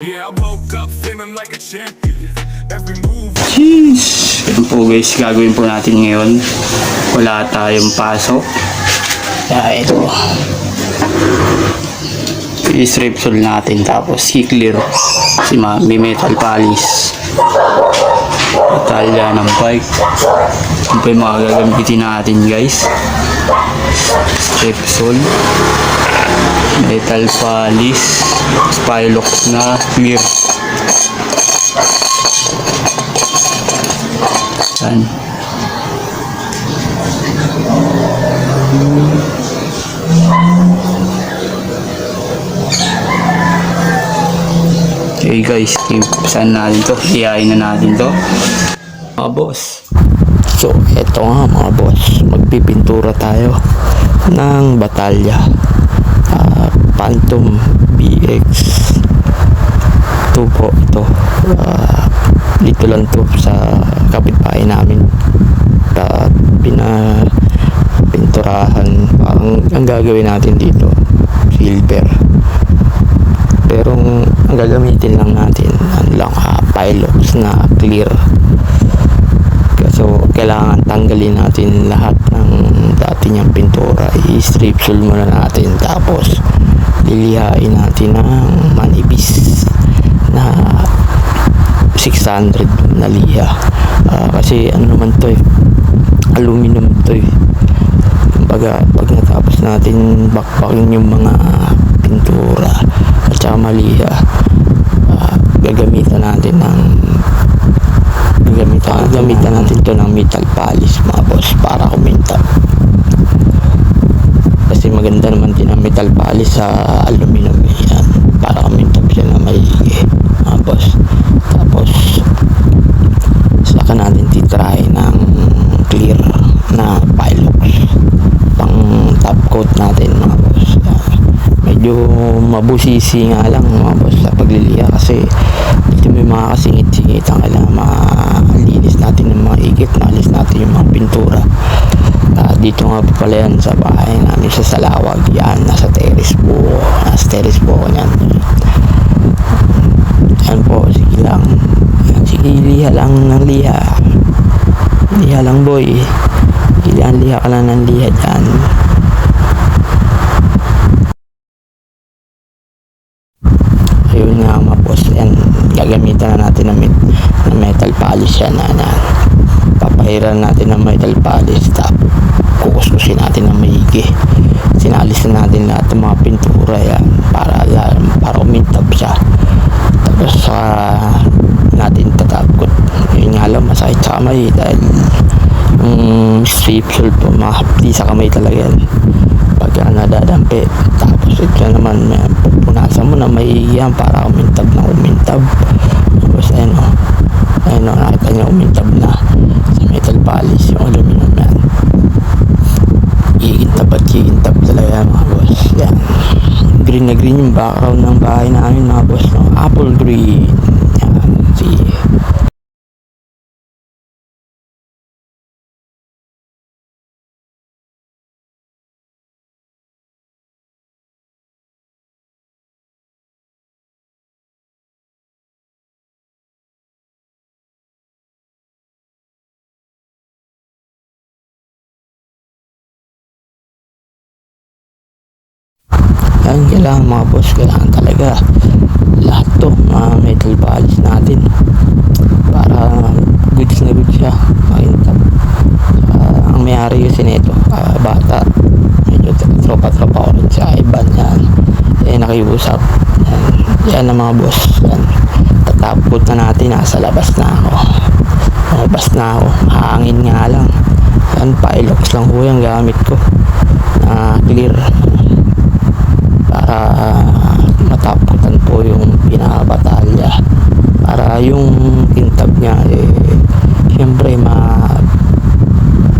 Yeah, I woke up feeling like a champion. Every move Jeez! Yan po guys, gagawin po natin ngayon. Wala tayong pasok. Kaya ito. I-strip sol natin tapos i-clear si ma may metal polish. Batalya ng bike. Yan po yung mga gagamitin natin guys. Strip sol. Metal polish. Spylox na clear. Yan. Okay guys, saan natin to? Iyain na natin to. Mga boss. So, eto nga mga boss, magpipintura tayo ng batalya. Phantom BX 2 po ito. Ah, dito lang to sa kapitbahay namin. Uh, pina pinturahan. Ang, ang gagawin natin dito, silver. Pero ang gagamitin lang natin, ano lang, ah, pilots na clear. Kailangan tanggalin natin lahat ng dati niyang pintura. I-strip seal muna natin. Tapos, lilihain natin ng manipis na 600 na liha. Ah, kasi ano naman to eh, aluminum to eh. Kumbaga, pag natapos natin bakbakin yung mga pintura at saka maliha, ah, gagamitan natin ng gagamitan, gagamitan natin to ng metal polish mga boss para kuminta kasi maganda naman din ang metal polish sa aluminum yan para kuminta siya na maigi mga boss. Tapos saka natin titry ng clear na pilox. Pang top coat natin mga boss. Medyo mabusisi nga lang mga boss sa pagliliya kasi dito may mga kasingit-singit ang dito nga po pala yan sa bahay namin sa Salawag yan nasa terrace po nasa terrace po yan yan po sige lang. Sige liha lang ng liha. Liha lang boy. Liha liha ka lang ng liha dyan. Ayun nga mga boss yan gagamitan na natin ng metal polish yan na, na papahiran natin ng metal polish. Tapos kukuskusin natin ng maigi. Sinalis na natin lahat ng mga pintura yan para para umintab siya. Tapos sa natin tatapkot yun nga lang masakit sa kamay dahil yung strip po mahapdi sa kamay talaga yan. Pagka nadadampi tapos ito naman may pupunasan mo na maigi yan para umintab na umintab tapos ayun o ayun o nakita niya umintab na sa metal polish yung aluminum yan iintab at iintab talaga yan mga boss yan green na green yung background ng bahay namin mga boss no? apple green yan kailangan mga boss. Kailangan talaga lahat to mga metal polish natin. Para goods na goods siya. Makintab uh, ang may-ari kasi nito uh, bata. Medyo tropa-tropa ko rin sa Iban yan eh nakiusap. Yan, yan ang mga boss. Yan tatapot na natin. Nasa labas na ako. Lumabas na ako. Hangin nga lang. Yan pilox lang po yung gamit ko. Na clear para mataputan po yung pinabatalya. Para yung kintab niya eh siyempre ma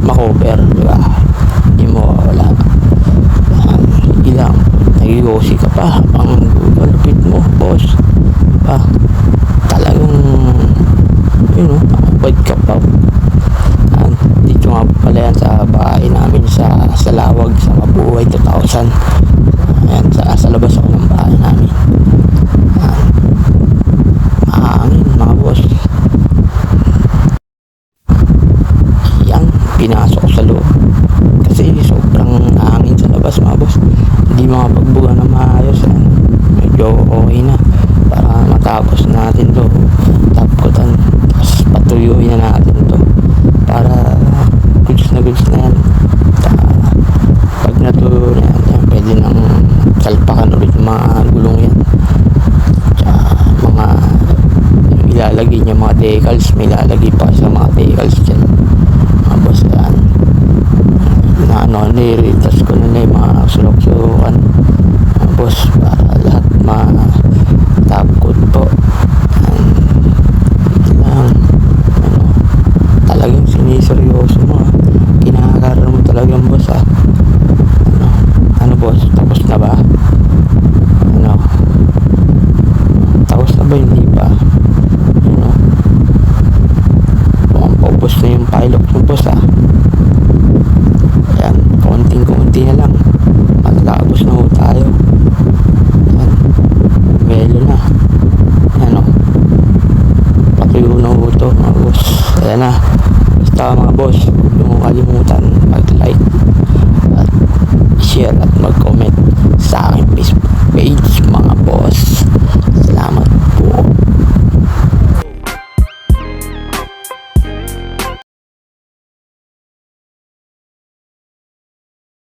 makover di ba? Hindi mo wala. Yan hindi lang nagigosi ka pa ang malupit mo boss. Pa talagang yun know, bad ka pa. Yan dito nga pala yan sa bahay namin sa Salawag sa Mabuhay 2000 Ayan, sa, sa labas ako ng bahay namin. salpakan ulit yung mga gulong yan. Tsaka mga ilalagay niya mga decals may ilalagay pa sa mga decals dyan. Tapos yan na ano niritas ko na na yung mga sulok-sulokan tapos para lahat matapkod po. Um, lang ano, talagang